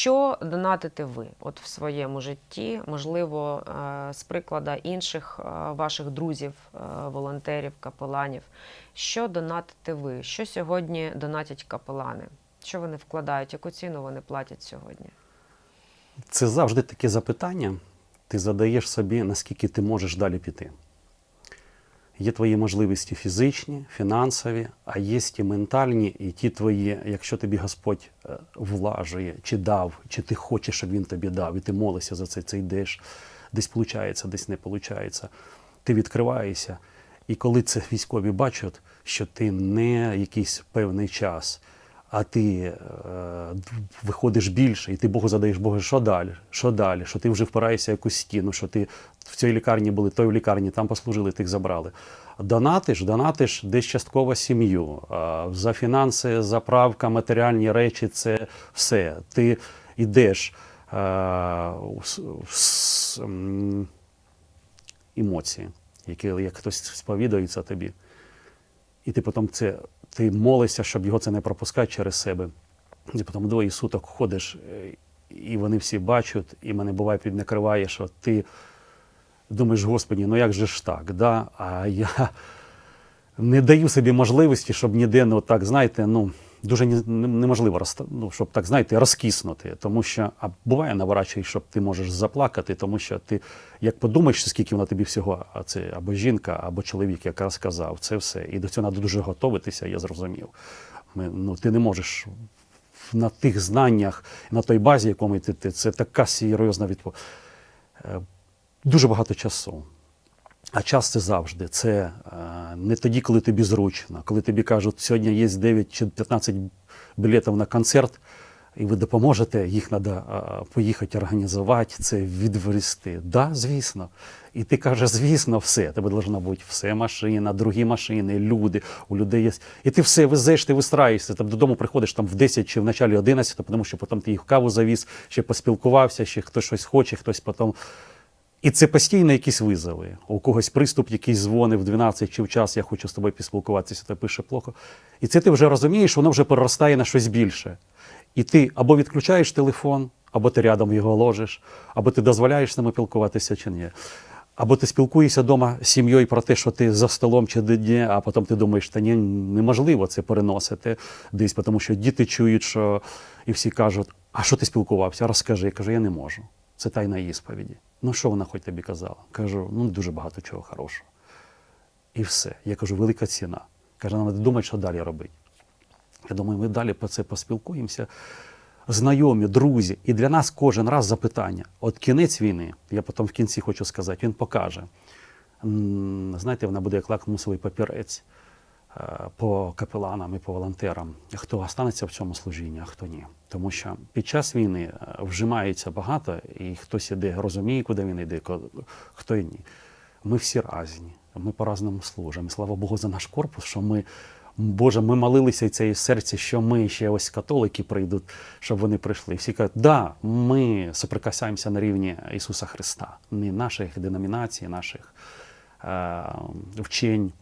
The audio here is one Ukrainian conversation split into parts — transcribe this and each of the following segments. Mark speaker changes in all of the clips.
Speaker 1: Що донатите ви от в своєму житті? Можливо, е, з прикладу інших е, ваших друзів, е, волонтерів, капеланів. Що донатите ви? Що сьогодні донатять капелани? Що вони вкладають? Яку ціну вони платять сьогодні?
Speaker 2: Це завжди таке запитання. Ти задаєш собі, наскільки ти можеш далі піти. Є твої можливості фізичні, фінансові, а є ті ментальні, і ті твої, якщо тобі Господь е, влажує, чи дав, чи ти хочеш, щоб він тобі дав, і ти молишся за це, це йдеш, десь виходить, десь не виходить. Ти відкриваєшся. І коли це військові бачать, що ти не якийсь певний час, а ти е, виходиш більше, і ти Богу задаєш Богу, що далі? Що далі? Що ти вже впираєшся в якусь стіну, що ти в цій лікарні були, той в лікарні, там послужили, тих забрали. Донатиш, донатиш десь частково сім'ю. За фінанси, заправка, матеріальні речі це все. Ти йдеш е, емоції, які як хтось сповідується тобі. І ти потім це, ти молишся, щоб його це не пропускати через себе. І потім двоє суток ходиш, е, і вони всі бачать, і мене буває піднакриває, що ти думаєш, Господі, ну як же ж так? Да? А я не даю собі можливості, щоб ніде, ну так, знаєте, ну. Дуже не- не- неможливо ну, щоб так знаєте, розкиснути. Тому що а буває наворачує, щоб ти можеш заплакати, тому що ти як подумаєш, скільки вона тобі всього, а це або жінка, або чоловік, як розказав, це все. І до цього треба дуже готуватися, я зрозумів. Ми, ну, ти не можеш на тих знаннях, на той базі, якому ти, ти це така серйозна відповідь. Дуже багато часу. А час це завжди. Це е, не тоді, коли тобі зручно, коли тобі кажуть, сьогодні є 9 чи 15 білетів на концерт, і ви допоможете, їх треба поїхати організувати, це відвести. Да, звісно. І ти кажеш, звісно, все. Тебе повинна бути все машина, другі машини, люди, у людей є. І ти все везеш, ти вистраюєшся. Там додому приходиш там в 10 чи в началі 11, тому що потім ти їх каву завіз, ще поспілкувався, ще хтось щось хоче, хтось потім. І це постійно якісь визови. У когось приступ, якийсь дзвонить в 12 чи в час, я хочу з тобою поспілкуватися, то пише плохо. І це ти вже розумієш, воно вже переростає на щось більше. І ти або відключаєш телефон, або ти рядом його ложиш, або ти дозволяєш з ними спілкуватися чи ні. Або ти спілкуєшся вдома з сім'єю про те, що ти за столом чи де, а потім ти думаєш, та ні, неможливо це переносити десь, тому що діти чують, що і всі кажуть, а що ти спілкувався? Розкажи. Я кажу, я не можу. Це тайна ісповіді. Ну, що вона хоч тобі казала? Кажу, ну дуже багато чого хорошого. І все. Я кажу, велика ціна. Каже, нам треба думати, що далі робити. Я думаю, ми далі про це поспілкуємося. Знайомі, друзі, і для нас кожен раз запитання. От кінець війни, я потім в кінці хочу сказати, він покаже. Знаєте, вона буде як лакмусовий папірець по капеланам і по волонтерам. Хто останеться в цьому служінні, а хто ні. Тому що під час війни е, вжимається багато, і хтось іде, розуміє, куди він йде, хто і ні. Ми всі разні, ми по-разному служимо. Слава Богу за наш корпус, що ми. Боже, ми молилися і це і в серці, що ми ще ось католики прийдуть, щоб вони прийшли. Всі кажуть, да, ми соприкасаємося на рівні Ісуса Христа, не наших деномінацій, наших е, вчень, е,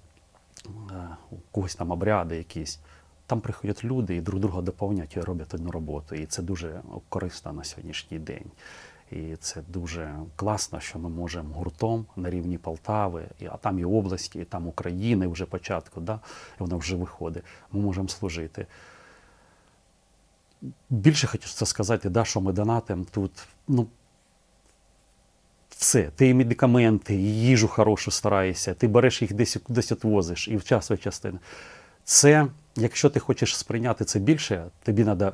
Speaker 2: у когось там обряди якісь. Там приходять люди і друг друга доповнять і роблять одну роботу. І це дуже корисно на сьогоднішній день. І це дуже класно, що ми можемо гуртом на рівні Полтави, а там і області, і там України вже початку, да, воно вже виходить. Ми можемо служити. Більше хочеться сказати, да, що ми донатимо тут. Ну, все, ти і медикаменти, і їжу хорошу стараєшся, ти береш їх десь десь відвозиш і в час від частини. Це, якщо ти хочеш сприйняти це більше, тобі треба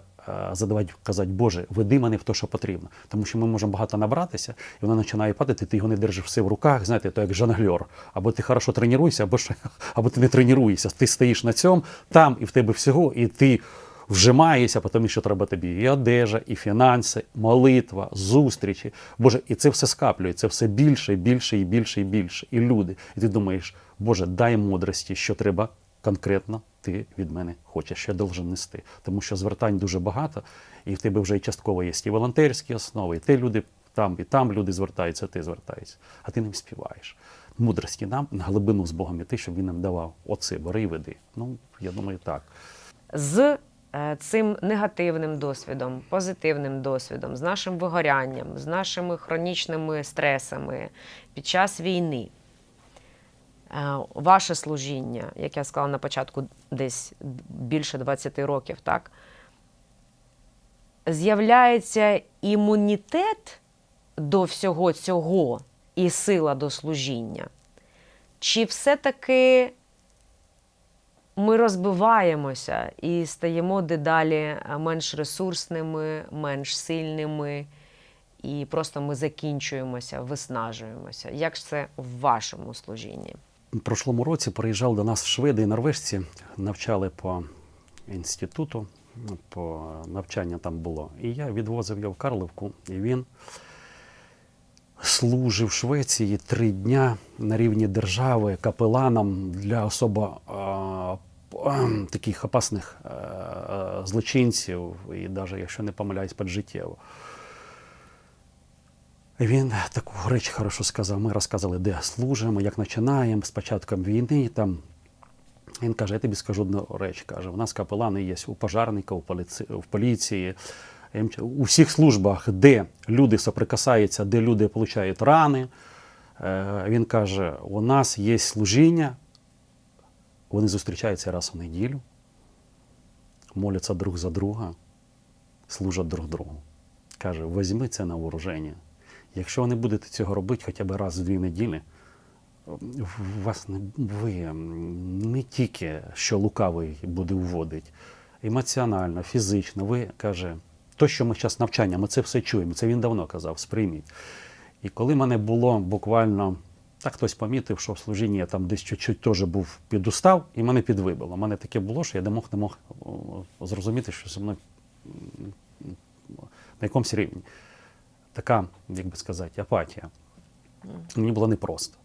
Speaker 2: задавати, казати, Боже, веди мене в те, що потрібно. Тому що ми можемо багато набратися, і воно починає падати, ти його не держиш все в руках, знаєте, то як жонглер. Або ти хорошо тренуєшся, або, або ти не тренуєшся. Ти стоїш на цьому, там і в тебе всього, і ти вжимаєшся, тому що треба тобі і одежа, і фінанси, молитва, зустрічі. Боже, і це все скаплюється, це все більше, і більше, і більше, і більше. І люди. І ти думаєш, Боже, дай мудрості, що треба конкретно ти від мене хочеш, що я должен нести. Тому що звертань дуже багато, і в тебе вже і частково є і волонтерські основи, і ти люди там, і там люди звертаються, ти звертаєшся, а ти не співаєш. Мудрості нам на глибину з Богом іти, щоб він нам давав. Оце, бери і веди. Ну, я думаю, так.
Speaker 1: З цим негативним досвідом, позитивним досвідом, з нашим вигорянням, з нашими хронічними стресами під час війни. Е, Ваше служіння, як я сказала на початку, десь більше 20 років, так? З'являється імунітет до всього цього і сила до служіння? Чи все-таки ми розбиваємося і стаємо дедалі е, менш ресурсними, менш сильними, і просто ми закінчуємося, виснажуємося? Як це в вашому служінні?
Speaker 2: Прошлому році приїжджали до нас шведи і норвежці, навчали по інституту, по навчання там було. І я відвозив його в Карловку, і він служив в Швеції три дня на рівні держави капеланом для особо п- таких опасних а, а, злочинців, і навіть, якщо не помиляюсь, поджиттєво. Він таку річ хорошо сказав. Ми розказали, де служимо, як починаємо, з початком війни. Там. Він каже, я тобі скажу одну реч. Каже, у нас капелани є у пожарника, у поліції, в поліції, у всіх службах, де люди соприкасаються, де люди отримують рани. Е, Він каже, у нас є служіння, вони зустрічаються раз в неділю, моляться друг за друга, служать друг другу. Каже, візьми це на вооруження. Якщо ви не будете цього робити хоча б раз в дві неділі, вас не ви не тільки що лукавий буде вводити, емоціонально, фізично, ви каже, то, що ми зараз навчання, ми це все чуємо. Це він давно казав, сприйміть. І коли мене було буквально, так хтось помітив, що в служінні я там десь чуть-чуть теж був підустав, і мене підвибило. У мене таке було, що я не мог не мог зрозуміти, що зі мною на якомусь рівні. Така, як би сказати, апатія. Мені було непросто.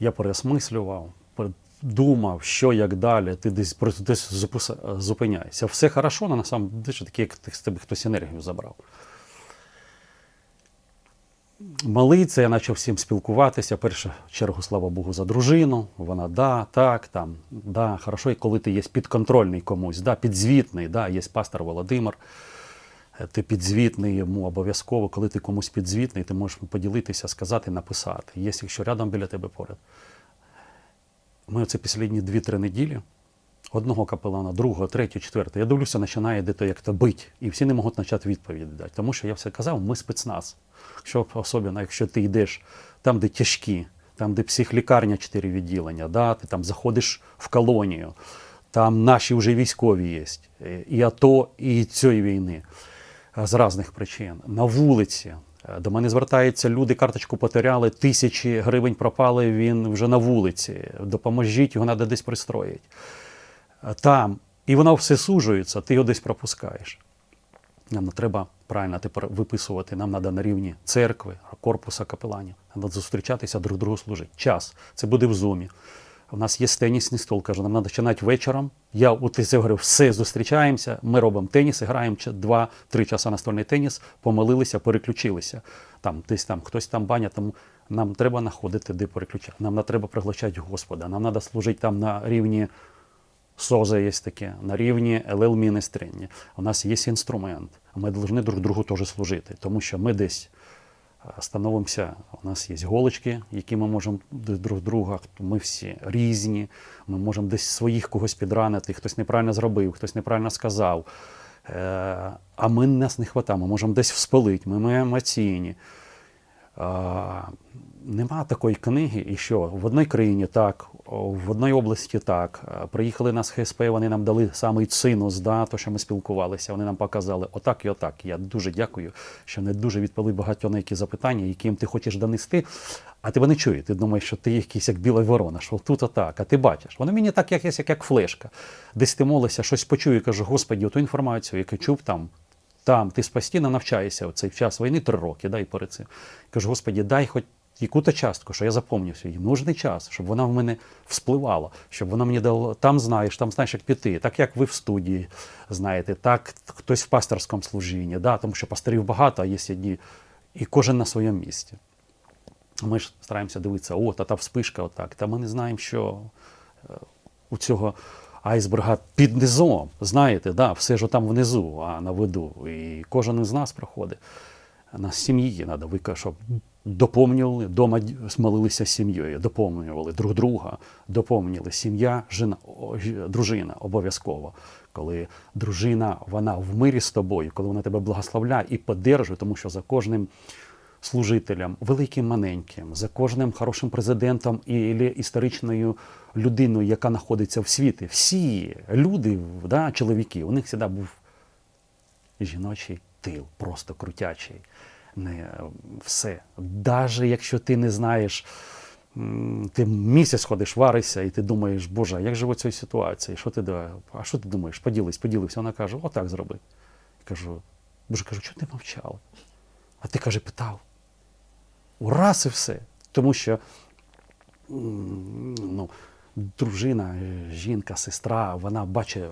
Speaker 2: Я переосмислював, пер- думав, що як далі, ти десь десь зупиняєшся. Все хорошо, але дуже таке, як з тебе хтось енергію забрав. Молиться, я почав всім спілкуватися. В першу чергу, слава Богу, за дружину. Вона да, так, там, да, хорошо. І коли ти є підконтрольний комусь, да, підзвітний, да, є пастор Володимир, е, ти підзвітний йому обов'язково, коли ти комусь підзвітний, ти можеш поділитися, сказати, написати. Є, якщо рядом біля тебе поряд. Ми оце останні 2-3 неділі, одного капелана, другого, третього, четвертого, я дивлюся, починає де-то як-то бить, і всі не можуть почати відповідь дати. Тому що я все казав, ми спецназ. Що особливо, якщо ти йдеш там, де тяжкі, там, де психлікарня, чотири відділення, да, ти там заходиш в колонію, там наші вже військові є, е, і АТО, і цієї війни е, з різних причин. На вулиці. Е, До мене звертаються люди, карточку потеряли, тисячі гривень пропали, він вже на вулиці. Допоможіть, його треба десь пристроїти. Е, Там. І воно все сужується, ти його десь пропускаєш. Нам не треба правильно тепер виписувати. Нам треба на рівні церкви, корпуса капеланів. Треба зустрічатися друг другу служити. Час. Це буде в зумі. У нас є тенісний стол. Кажу, нам треба починати вечором. Я от це говорю, все зустрічаємося. Ми робимо теніс, граємо чи- два-три часа настольний теніс, помилилися, переключилися. Там десь там хтось там баня, тому нам треба знаходити, де переключати. Нам треба приглашати Господа. Нам треба служити там на рівні СОЗа є таке, на рівні ЛЛ міністринні. У нас є інструмент. Ми повинні друг другу теж служити, тому що ми десь е, становимося, у нас є голочки, які ми можемо друг друга, ми всі різні, ми можемо десь своїх когось підранити, хтось неправильно зробив, хтось неправильно сказав. Е, А ми нас не хватає, ми можемо десь вспалити, ми, ми емоційні. А, нема такої книги, і що в одній країні так, в одній області так. Приїхали на ХСП, вони нам дали самий синус, да, то, що ми спілкувалися, вони нам показали отак і отак. Я дуже дякую, що не дуже відповіли багато на які запитання, яким ти хочеш донести, а тебе не чує. Ти думаєш, що ти якийсь як біла ворона, що тут отак, а ти бачиш. Воно мені так, як, як, як флешка. Десь ти молишся, щось почую, і кажу, Господі, оту інформацію, яку чув там, там ти постійно навчаєшся в цей час війни три роки, да, і перед цим. Кажу, Господі, дай хоч яку-то частку, що я запомнив свій нужний час, щоб вона в мене вспливала, щоб вона мені дала, там знаєш, там знаєш, як піти, так як ви в студії знаєте, так хтось в пасторському служінні, да, тому що пасторів багато, а є одні, і кожен на своєму місці. Ми ж стараємося дивитися, о, та та вспишка, отак. Та ми не знаємо, що е, у цього. айсберга під низом. Знаєте, да, все ж там внизу, а на виду. І кожен із нас проходить. На сім'ї треба щоб доповнювали, дома молилися з сім'єю, доповнювали друг друга, доповнювали сім'я, жена, дружина обов'язково. Коли дружина вона в мирі з тобою, коли вона тебе благословляє і поддержує, тому що за кожним служителем, великим маленьким, за кожним хорошим президентом і історичною людиною, яка знаходиться в світі, всі люди, да, чоловіки, у них завжди був жіночий тил, просто крутячий. Не все. Даже якщо ти не знаєш, ти місяць ходиш, варишся, і ти думаєш, Боже, як же в цій ситуації? Що ти, а що ти думаєш? Поділись, поділився. Вона каже, отак зроби. Я кажу, Боже, кажу, чого ти мовчав? А ти каже, питав. Ураз і все. Тому що ну, дружина, е, жінка, сестра, вона бачить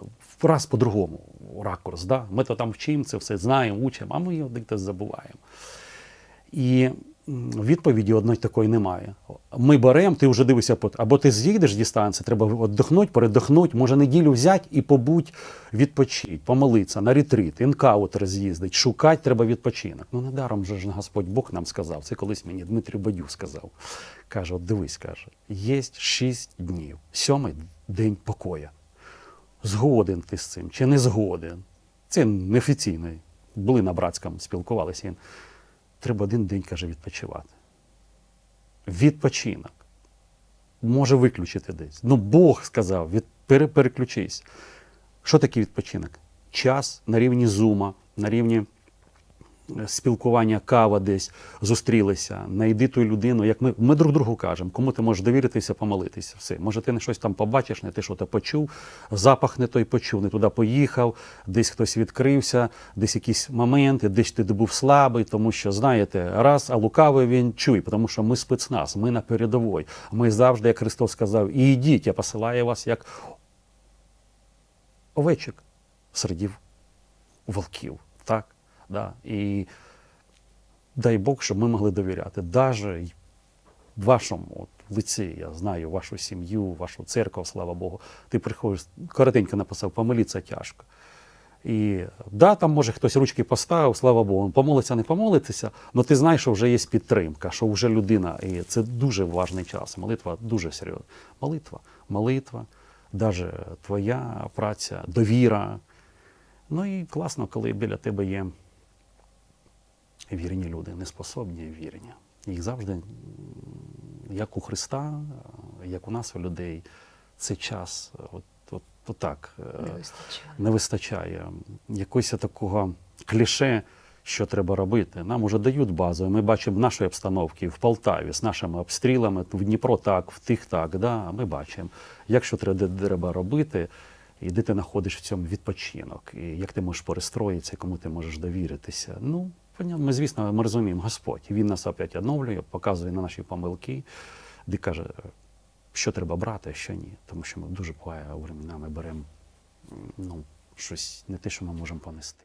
Speaker 2: раз по-другому ракурс. Да? Ми то там вчимо це все, знаємо, учимо, а ми його десь забуваємо. І відповіді одної такої немає. Ми беремо, ти вже дивишся, або ти з'їдеш дистанції, треба віддохнути, передохнути, може неділю взяти і побудь відпочити, помолитися, на ретрит, інкаутер з'їздить, шукати треба відпочинок. Ну, недаром же ж Господь Бог нам сказав. Це колись мені Дмитрій Бадюк сказав. Каже: от дивись, каже, є шість днів, сьомий день покоя. Згоден ти з цим чи не згоден? Це неофіційно. Були на братському, спілкувалися. Треба один день, каже, відпочивати. Відпочинок. Може виключити десь. Ну, Бог сказав, від, пере, переключись. Що таке відпочинок? Час на рівні зума, на рівні спілкування, кава десь зустрілися, знайди ту людину, як ми, ми друг другу кажемо, кому ти можеш довіритися, помолитися. Все. Може, ти не щось там побачиш, не ти що то почув, запах не той почув, не туди поїхав, десь хтось відкрився, десь якісь моменти, десь ти був слабий, тому що, знаєте, раз, а лукавий він чує, тому що ми спецназ, ми на передовій. Ми завжди, як Христос сказав, і йдіть, я посилаю вас як овечок серед волків. Так? Да? І дай Бог, щоб ми могли довіряти. Даже вашому от, лиці, я знаю вашу сім'ю, вашу церкву, слава Богу. Ти приходиш, коротенько написав, помоліться тяжко. І да, там може хтось ручки поставив, слава Богу, помолиться, не помолитися, але ти знаєш, що вже є підтримка, що вже людина, і це дуже важний час. Молитва дуже серйозна. Молитва, молитва, навіть твоя праця, довіра. Ну і класно, коли біля тебе є вірні люди, неспособні а вірні. Їх завжди, як у Христа, е, як у нас у людей, цей час, е, от, от, от так, е,
Speaker 1: Не вистачає.
Speaker 2: не вистачає. Якогось такого кліше, що треба робити. Нам уже дають базу. Ми бачимо наші обстановки в Полтаві з нашими обстрілами, в Дніпро так, в тих так. Да? Ми бачимо, як що треба, треба робити, і де ти знаходиш в цьому відпочинок, і як ти можеш перестроїтися, кому ти можеш довіритися. Ну, ми, звісно, ми розуміємо Господь. Він нас опять оновлює, показує на наші помилки, де каже, що треба брати, а що ні. Тому що ми дуже буває временами беремо ну, щось не те, що ми можемо понести.